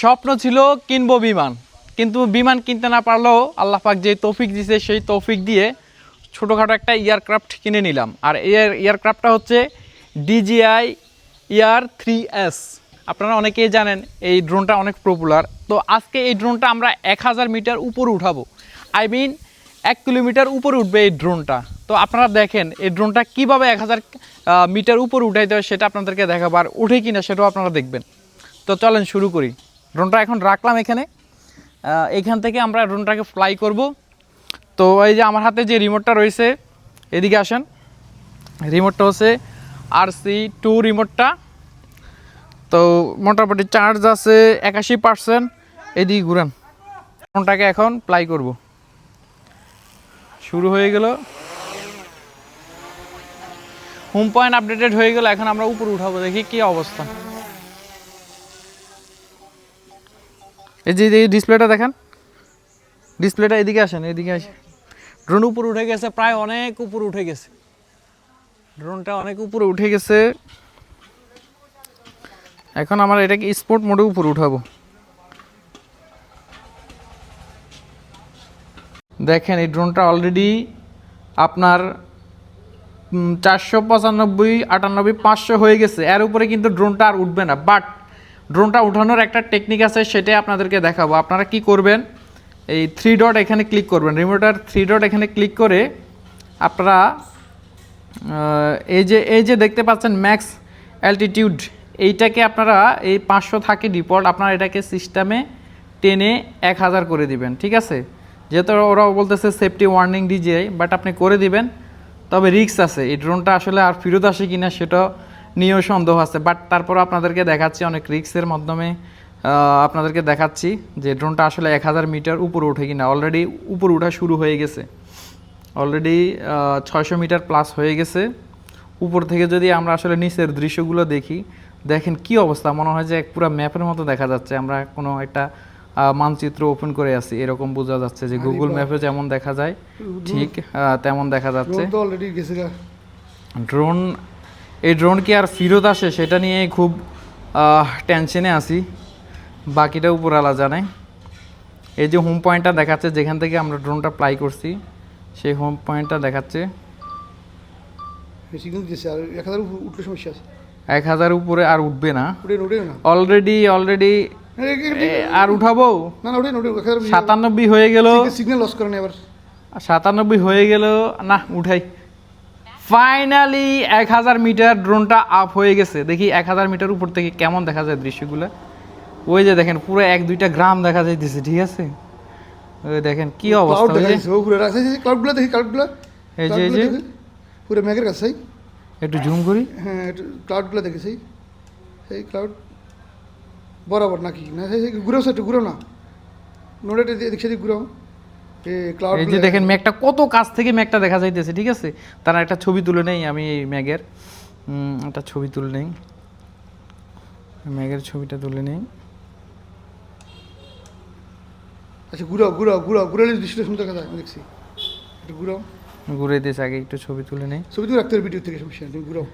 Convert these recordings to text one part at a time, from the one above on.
স্বপ্ন ছিল কিনবো বিমান। কিন্তু বিমান কিনতে না পারলেও আল্লাহ পাক যে তৌফিক দিয়েছে সেই তৌফিক দিয়ে ছোটোখাটো একটা এয়ারক্রাফট কিনে নিলাম। আর এয়ার, এয়ারক্রাফটটা হচ্ছে ডিজিআই ইয়ার থ্রি এস। আপনারা অনেকেই জানেন, এই ড্রোনটা অনেক পপুলার তো আজকে এই ড্রোনটা আমরা এক হাজার মিটার উপরে উঠাবো। আই মিন এক কিলোমিটার উপরে উঠবে এই ড্রোনটা। তো আপনারা দেখেন, এই ড্রোনটা কীভাবে এক হাজার মিটার উপরে উঠাইতে হয় সেটা আপনাদেরকে দেখাবো। আর উঠে কিনা সেটাও আপনারা দেখবেন। তো চলেন শুরু করি। ড্রোনটা এখন রাখলাম এখানে। এখান থেকে আমরা ড্রোনটাকে ফ্লাই করব। তো এই যে আমার হাতে যে রিমোটটা রয়েছে, এদিকে আসেন। রিমোটটা হচ্ছে আর সি টু রিমোটটা তো মোটামুটি চার্জ আছে একাশি পার্সেন্ট এদিকে ঘুরান। ড্রোনটাকে এখন ফ্লাই করব। শুরু হয়ে গেল। হোম পয়েন্ট আপডেটেড হয়ে গেল। এখন আমরা উপরে উঠাবো। দেখি কি অবস্থা। এই যে ডিসপ্লেটা দেখেন। ডিসপ্লেটা এদিকে আসেন এদিকে আসেন। ড্রোন উপরে উঠে গেছে, প্রায় অনেক উপরে উঠে গেছে। ড্রোনটা অনেক উপরে উঠে গেছে। এখন আমরা এটাকে স্পোর্ট মোডে উপরে উঠাবো। দেখেন, এই ড্রোনটা অলরেডি আপনার চারশো পঁচানব্বই, আটানব্বই, পাঁচশো হয়ে গেছে। এর উপরে কিন্তু ড্রোনটা আর উঠবে না। বাট ড্রোনটা উঠানোর একটা টেকনিক আছে, সেটাই আপনাদেরকে দেখাবো। আপনারা কি করবেন? এই থ্রি ডট এখানে ক্লিক করবেন। রিমোটার থ্রি ডট এখানে ক্লিক করে আপনারা এই যে এই যে দেখতে পাচ্ছেন ম্যাক্স অ্যালটিটিউড এইটাকে আপনারা এই পাঁচশো থাকে ডিফল্ট আপনারা এটাকে সিস্টেমে টেনে এক হাজার করে দিবেন, ঠিক আছে? যেহেতু ওরা বলতেছে সেফটি ওয়ার্নিং ডিজিআই বাট আপনি করে দিবেন। তবে রিস্ক আছে। এই ড্রোনটা আসলে আর ফেরত আসে কি না সেটা নিয়েও সন্দেহ আছে বাট তারপর আপনাদেরকে দেখাচ্ছি অনেক রিস্কের মাধ্যমে। আপনাদেরকে দেখাচ্ছি যে ড্রোনটা আসলে এক হাজার মিটার উপরে ওঠে কিনা। অলরেডি উপরে ওঠা শুরু হয়ে গেছে। অলরেডি ছয়শো মিটার প্লাস হয়ে গেছে। উপর থেকে যদি আমরা আসলে নিচের দৃশ্যগুলো দেখি দেখেন কি অবস্থা। মনে হয় যে এক পুরো ম্যাপের মতো দেখা যাচ্ছে। আমরা কোনো একটা মানচিত্র ওপেন করে আছি। এরকম বোঝা যাচ্ছে যে গুগল ম্যাপে যেমন দেখা যায় ঠিক তেমন দেখা যাচ্ছে। ড্রোন এই ড্রোন কি আর ফেরত আসে সেটা নিয়ে খুব টেনশনে আছি। বাকিটা উপরালা জানে। এই যে হোম পয়েন্টটা দেখাচ্ছে যেখান থেকে আমরা ড্রোনটা প্লাই করছি সেই হোম পয়েন্টটা দেখাচ্ছে। এক হাজার উপর উপরে আর উঠবে না। অলরেডি অলরেডি আর উঠাবো? সাতানব্বই হয়ে গেল। সিগন্যাল লস এবার সাতানব্বই হয়ে গেল। না উঠাই। ফাইনালি এক হাজার মিটার ড্রোনটা আপ হয়ে গেছে। দেখি এক হাজার মিটার উপর থেকে কেমন দেখা যায় দৃশ্যগুলো। ওই যে দেখেন পুরো এক দুইটা গ্রাম দেখা যাইতেছে ঠিক আছে? ওই দেখেন কি অবস্থা ঘুরে ক্লাউডগুলো দেখি ক্লাউডগুলো এই যে- এই যে। পুরো মেঘের কাছে একটু জুম করি। হ্যাঁ একটু ক্লাউডগুলো দেখি সেই ক্লাউড বরাবর নাকি? না সেই ঘুরেও একটু ঘুরেও না। নোডেটা এদিক সেদিক ঘুরেও। এই যে দেখেন ম্যাগটা কত কাছ থেকে ম্যাগটা দেখা যাইতেছে ঠিক আছে? তারা একটা ছবি তুলে নেই আমি এই ম্যাগের। একটা ছবি তুলে নেই। ম্যাগের ছবিটা তুলে নেই। আচ্ছা ঘুরাও ঘুরাও ঘুরাও ঘুরালে দৃশ্যটা সুন্দর আমি দেখছি। একটু ঘুরাও। ঘুরে দিয়েছে আগে একটু ছবি তুলে নেই। ছবি তো রাখতে ভিডিও থেকে সমস্যা তুমি ঘুরাও।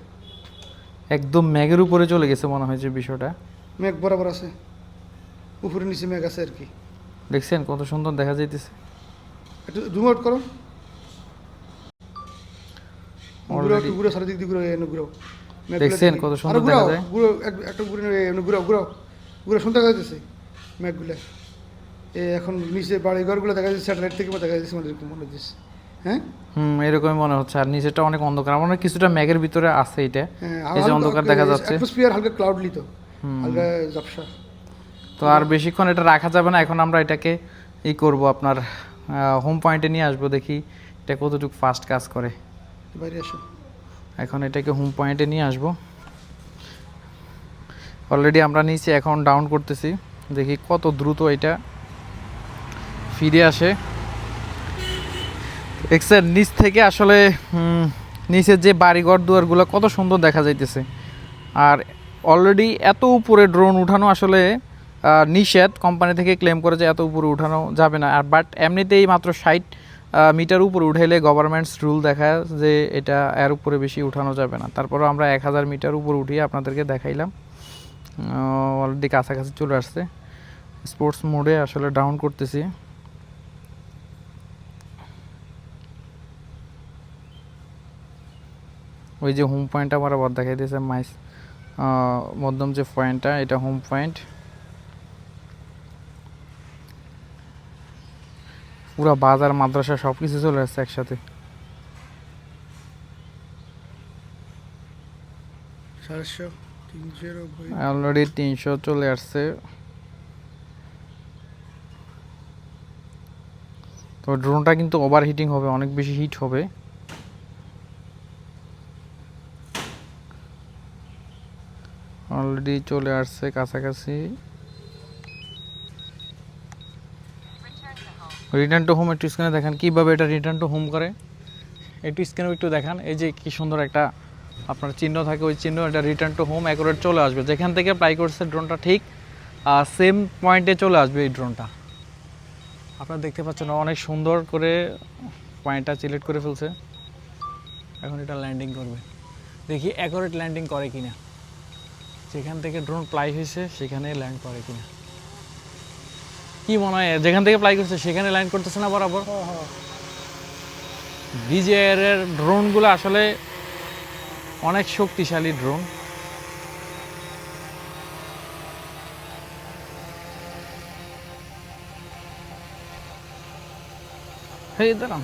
একদম ম্যাগের উপরে চলে গেছে মনে হয় যে বিষয়টা। মেঘ বরাবর আছে। উপরে নিচে মেঘ আছে আর কি। দেখছেন কত সুন্দর দেখা যাইতেছে। একটু জুম আউট করো। ঘুরাও একটু ঘুরাও চারিদিক দিয়ে ঘুরাও এনে ঘুরাও। দেখছেন কত সুন্দর দেখা যায়? ঘুরাও একটা ঘুরে নেবে ঘুরাও ঘুরাও। ঘুরাও সুন্দর দেখা যাচ্ছে মেঘগুলো। এখন নিচে বাড়ি ঘরগুলো দেখা যাচ্ছে স্যাটেলাইট থেকে দেখা যাচ্ছে মনে হচ্ছে হ্যাঁ? হুম এরকমই মনে হচ্ছে। আর নিচেটা অনেক অন্ধকার। আমার কিছুটা ম্যাগের ভিতরে আছে এটা। হ্যাঁ এই যে অন্ধকার দেখা যাচ্ছে। অ্যাটমসফিয়ার হালকা ক্লাউডলি তো। হালকা ঝাপসা। তো আর বেশিক্ষণ এটা রাখা যাবে না। এখন আমরা এটাকে ই করব আপনার হোম পয়েন্টে নিয়ে আসব দেখি এটা কতটুকু ফাস্ট কাজ করে। বাইরে আসো এখন এটাকে হোম পয়েন্টে নিয়ে আসব। অলরেডি আমরা নিচে এখন ডাউন করতেছি দেখি কত দ্রুত এটা ফিরে আসে। দেখছেন নিচ থেকে আসলে নিচের যে বাড়িঘর দুয়ারগুলো কত সুন্দর দেখা যাইতেছে। আর অলরেডি এত উপরে ড্রোন উঠানো আসলে নিষেধ কোম্পানি থেকে ক্লেম করে যে এত উপরে উঠানো যাবে না। আর বাট এমনিতেই মাত্র ষাট মিটার উপরে উঠাইলে গভর্নমেন্টস রুল দেখায় যে এটা এর উপরে বেশি উঠানো যাবে না। তারপরেও আমরা এক হাজার মিটার উপরে উঠিয়ে আপনাদেরকে দেখাইলাম। অলরেডি কাছাকাছি চলে আসছে। স্পোর্টস মোডে আসলে ডাউন করতেছি। ওই যে হোম পয়েন্ট আমার আবার দেখাই দিয়েছে মাইস মধ্যম যে পয়েন্টটা এটা হোম পয়েন্ট পুরো বাজার মাদ্রাসা সব কিছু চলে আসছে একসাথে। অলরেডি তিনশো চলে আসছে। তো ড্রোনটা কিন্তু ওভার হিটিং হবে অনেক বেশি হিট হবে। অলরেডি চলে আসছে কাছাকাছি। রিটার্ন টু হোম একটু স্ক্রিনে দেখেন, কীভাবে এটা রিটার্ন টু হোম করে? একটু স্ক্রিনে একটু দেখান, এই যে কি সুন্দর একটা আপনার চিহ্ন থাকে, ওই চিহ্ন এটা রিটার্ন টু হোম অ্যাকুরেট চলে আসবে। যেখান থেকে প্লাই করছে ড্রোনটা ঠিক সেম পয়েন্টে চলে আসবে এই ড্রোনটা আপনারা দেখতে পাচ্ছেন অনেক সুন্দর করে পয়েন্টটা সিলেক্ট করে ফেলছে। এখন এটা ল্যান্ডিং করবে। দেখি অ্যাকুরেট ল্যান্ডিং করে কিনা। যেখান থেকে ড্রোন প্লাই হয়েছে, সেখানে ল্যান্ড করে কিনা। কি মনে হয়? যেখান থেকে প্লাই করছে সেখানে লাইন করতেছে না বরাবর? হ্যাঁ হ্যাঁ। বিজেআর এর ড্রোনগুলো আসলে অনেক শক্তিশালী ড্রোন এই দাঁড়ান